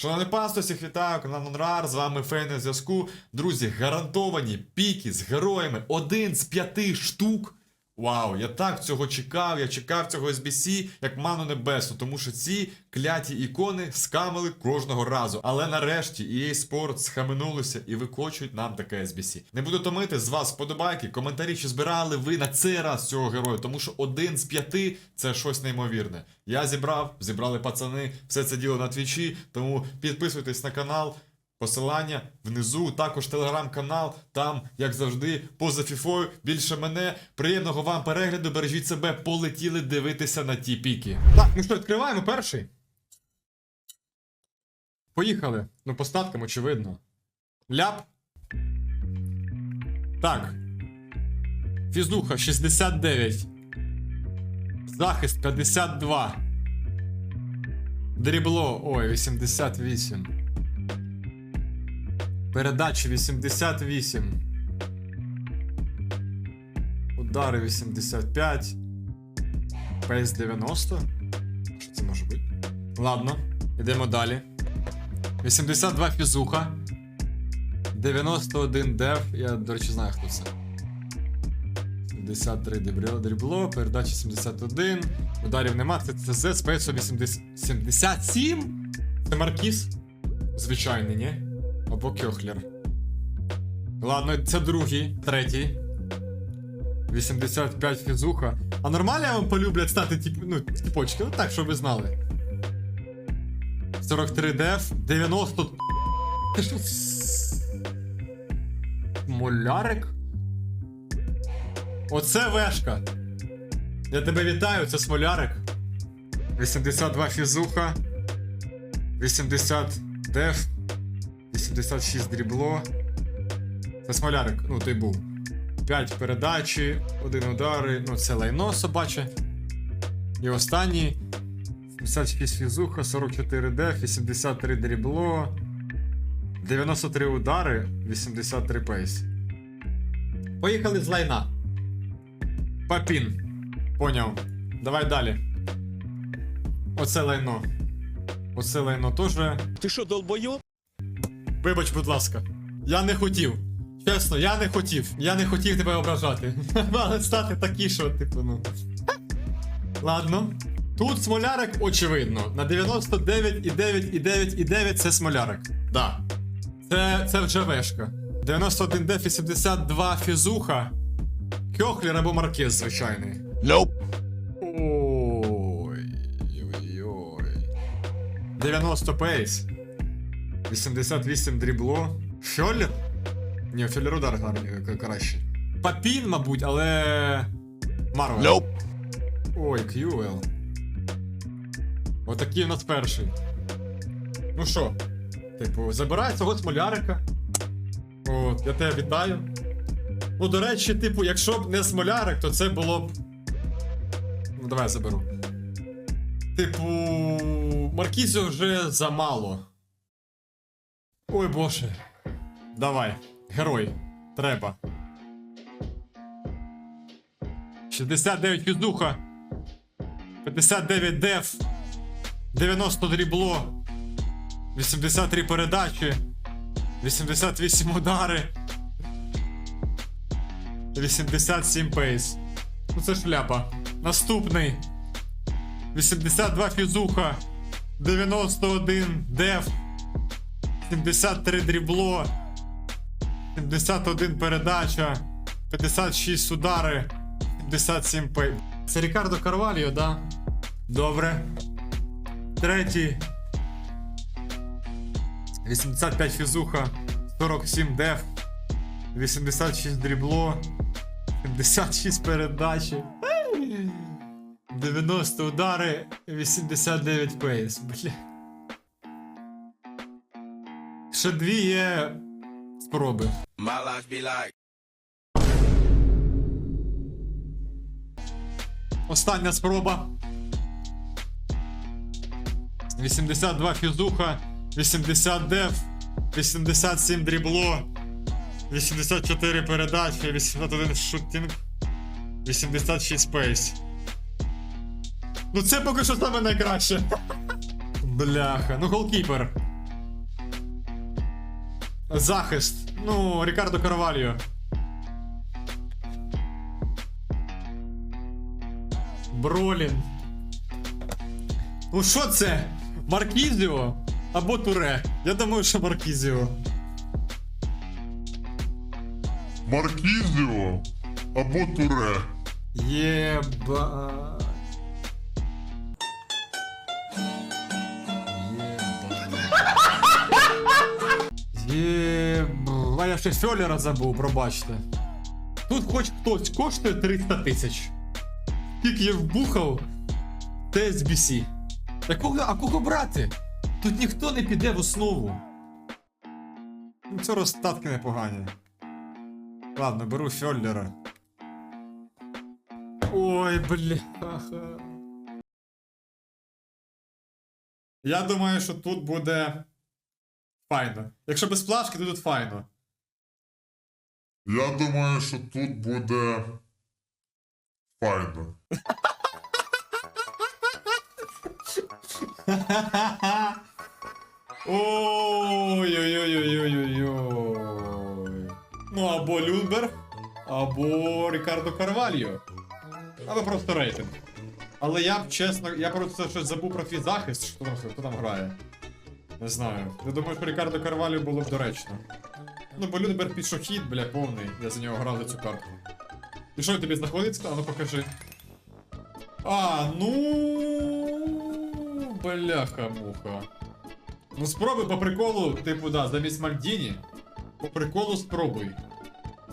Шановне паство, всіх вітаю, канал Монрар, з вами Фей на зв'язку. Друзі, гарантовані піки з героями один з п'яти штук. Вау, я так цього чекав, я чекав цього SBC як ману небесну, тому що ці кляті ікони скамили кожного разу. Але нарешті EA Sports схаменулися і викочують нам таке SBC. Не буду томити з вас вподобайки, коментарі, чи збирали ви на цей раз цього героя, тому що один з п'яти це щось неймовірне. Я зібрав, зібрали пацани, все це діло на твічі, тому підписуйтесь на канал. Посилання внизу, також телеграм-канал, там, як завжди, поза фіфою, більше мене. Приємного вам перегляду, бережіть себе, полетіли дивитися на ті піки. Так, ну що, відкриваємо перший. Поїхали. Ну, по статкам, очевидно. Ляп. Так. Фізуха 69. Захист 52. Дрібло. Ой, 88. Передачі 88. Удари 85. Пейс 90. Що це може бути? Ладно, йдемо далі. 82 фізуха. 91 дев. Я, до речі, знаю, хто це. 73 дрібло, передачі 71. Ударів нема. Це ЦЗ, спейсу 80... 77? Це Маркіс? Звичайний, ні? Або Кьохлер. Ладно, це другий, третій. 85 фізуха. А нормально вам полюблять стати тип, ну, типочки, ну так, щоб ви знали. 43 деф, 90. Ти що? Молярик? Оце вешка. Я тебе вітаю, це смолярик. 82 фізуха. 80 деф. 86 дрібло. Це смолярик, ну той був. 5 передачі, 1 удари, ну це лайно собаче. І останній. 76 фізуха, 44 деф, 83 дрібло. 93 удари, 83 пейс. Поїхали з лайна. Папін. Поняв. Давай далі. Оце лайно. Оце лайно теж. Ты что, долбоёб? Вибач, будь ласка. Я не хотів. Чесно, я не хотів. Я не хотів тебе ображати. Але стати такі, що, типу, ну. Ладно. Тут смолярик, очевидно. На 99,9,9,9 це смолярик. Да. Це, це вже вешка. 91 деф і 72 фізуха. Кьохлер або Маркез, звичайний. Nope. Ой. Ой-ой. 90 пейс. 88 дрібло. Фьоллер? Ні, Фьоллер удар гарний, краще. Папін, мабуть, але. Марвел. Nope. Ой, QL. Отакий у нас перший. Ну що, типу, забирай цього смолярика. От, я тебе вітаю. Ну, до речі, типу, якщо б не смолярик, то це було б. Ну, давай я заберу. Типу, Маркізіо вже замало. Ой боже. Давай, герой. Треба. 69 фізуха. 59 деф. 90 дрібло. 83 передачі. 88 удари. 87 пейс. Ну це шляпа. Наступний. 82 фізуха. 91 деф. 73 дрібло. 71 передача. 56 удари. 57 пей. Це Рікардо Карваліо, да? Добре. Третій. 85 фізуха. 47 деф. 86 дрібло. 76 передачі. 90 удари, 89 пейс. Бля. Ще дві є спроби. My life be like. Остання спроба. 82 фізуха, 80 деф, 87 дрібло, 84 передачі, 81 шутінг, 86 пейс. Ну це поки що саме найкраще. Бляха, ну голкіпер. Захист. Ну, Рікардо Карвальо. Бролін. Ну що це? Маркізіо? Або Туре? Я думаю, що Маркізіо. Маркізіо або Туре. Єба. Єба. Я ще Фьолера забув, пробачте. Тут хоч хтось коштує 300 тисяч. Скільки я вбухав TSBC. А кого, а кого брати? Тут ніхто не піде в основу. Ну, це розстатки непогані. Ладно, беру Фьоллера. Ой, бляха. Я думаю, що тут буде файно. Якщо без плашки, то тут файно. Я думаю, що тут буде файно. Ой-ой-ой-ой-ой-ой. Ну, або Люнберг, або Рікардо Карвальо. Або просто рейтинг. Але я б чесно, я просто щось забув про твій захист, що там, хто там грає. Не знаю. Я думаю, що Рікардо Карвалю було б доречно. Ну, бо Люнберг пішохід, бля, повний. Я за нього грав за цю карту. І що тобі знаходиться? А ну покажи. А, ну. Бляха-муха. Ну спробуй по приколу, типу, да, замість Мальдіні. По приколу спробуй.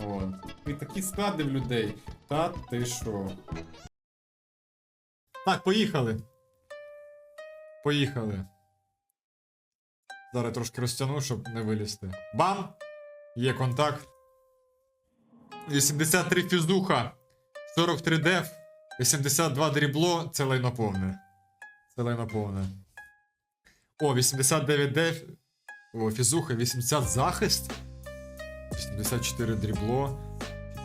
От. І такі склади в людей. Та ти що. Так, поїхали. Поїхали. Зараз трошки розтягну, щоб не вилізти. Бам! Є контакт. 83 фізуха, 43 деф, 82 дрібло, це лайно повне. Це лайно повне. О, 89 деф. О, фізуха, 80 захист. 84 дрібло.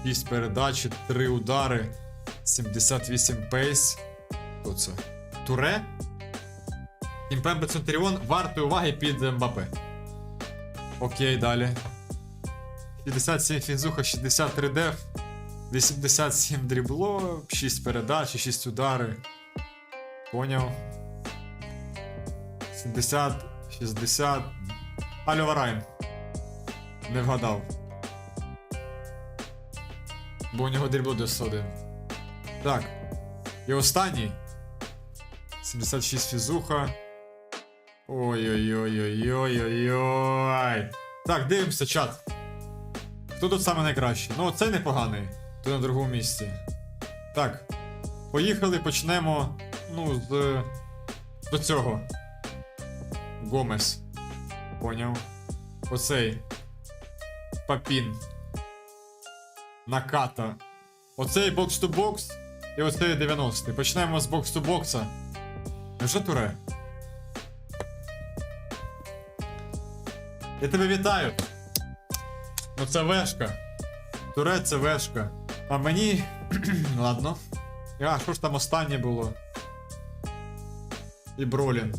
6 передачі, 3 удари. 78 пейс. Хто це? Туре? Кімпембе Центуріон вартої уваги під Мбапе. Окей, далі. 57 фінзуха, 63 деф. 87 дрібло, 6 передач, 6 удари. Поняв. 70, 60. Алло, Варайн. Не вгадав. Бо у нього дрібло 91. Так. І останній. 76 фізуха. Ой-ой-ой-ой-ой-ой-ой. Так, дивимося, чат. Хто тут саме найкращий? Ну, це непоганий. Ти на другому місці. Так. Поїхали, почнемо. Ну, з. До цього. Гомес. Поняв. Оцей. Папін. Наката. Оцей бокс ту бокс. І оцей 90. Почнемо з бокс ту бокса. Невже туре? Я тебе вітаю. Ну це вешка. Туре це вешка. А мені. Ладно. А, що ж там останнє було? І Бролін.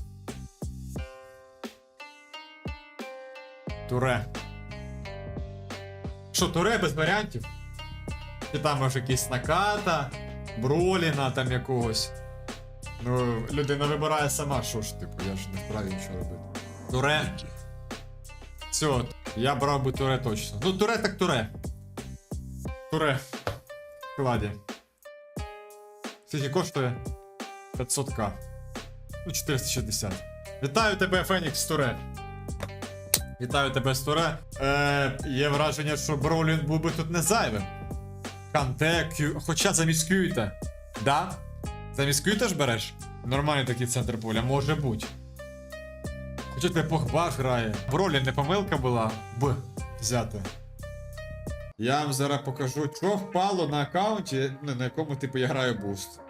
Туре. Що, туре без варіантів? Чи там може якийсь наката, Броліна там якогось. Ну, людина вибирає сама, що ж, типу, я ж не вправі нічого робити. Туре. Все, я брав би туре точно. Ну, туре так туре. Туре. В складі. Скільки коштує? 500к. Ну, 460. Вітаю тебе, Фенікс Туре. Вітаю тебе Туре. Е, є враження, що Броулін був би тут не зайвим. Канте, Кю... Хоча замість Кюйта. Да? Замість Кюйта ж береш? Нормальний такий центр поля, може бути. Хоча тебе Погба грає. Бролін не помилка була б взяти. Я вам зараз покажу, що впало на аккаунті, ну, на якому типу я граю буст.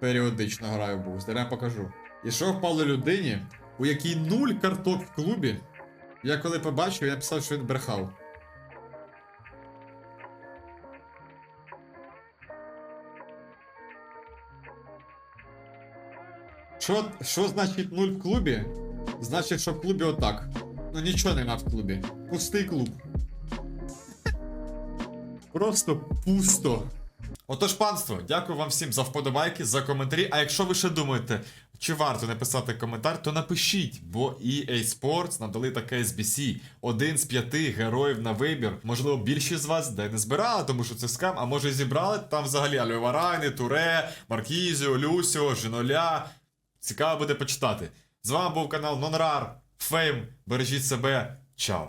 Періодично граю буст. Я покажу. І що впало людині, у якій нуль карток в клубі. Я коли побачив, я написав, що він брехав. Що, що значить нуль в клубі? Значить, що в клубі отак. Ну нічого нема в клубі. Пустий клуб. Просто пусто. Отож, панство, дякую вам всім за вподобайки, за коментарі. А якщо ви ще думаєте, чи варто написати коментар, то напишіть, бо EA Sports надали таке SBC. Один з п'яти героїв на вибір. Можливо, більшість з вас де не збирали, тому що це скам, а може зібрали. Там взагалі Альоварайни, Туре, Маркізіо, Люсіо, Жіноля. Цікаво буде почитати. З вами був канал Нонрар, Фейм. Бережіть себе. Чао.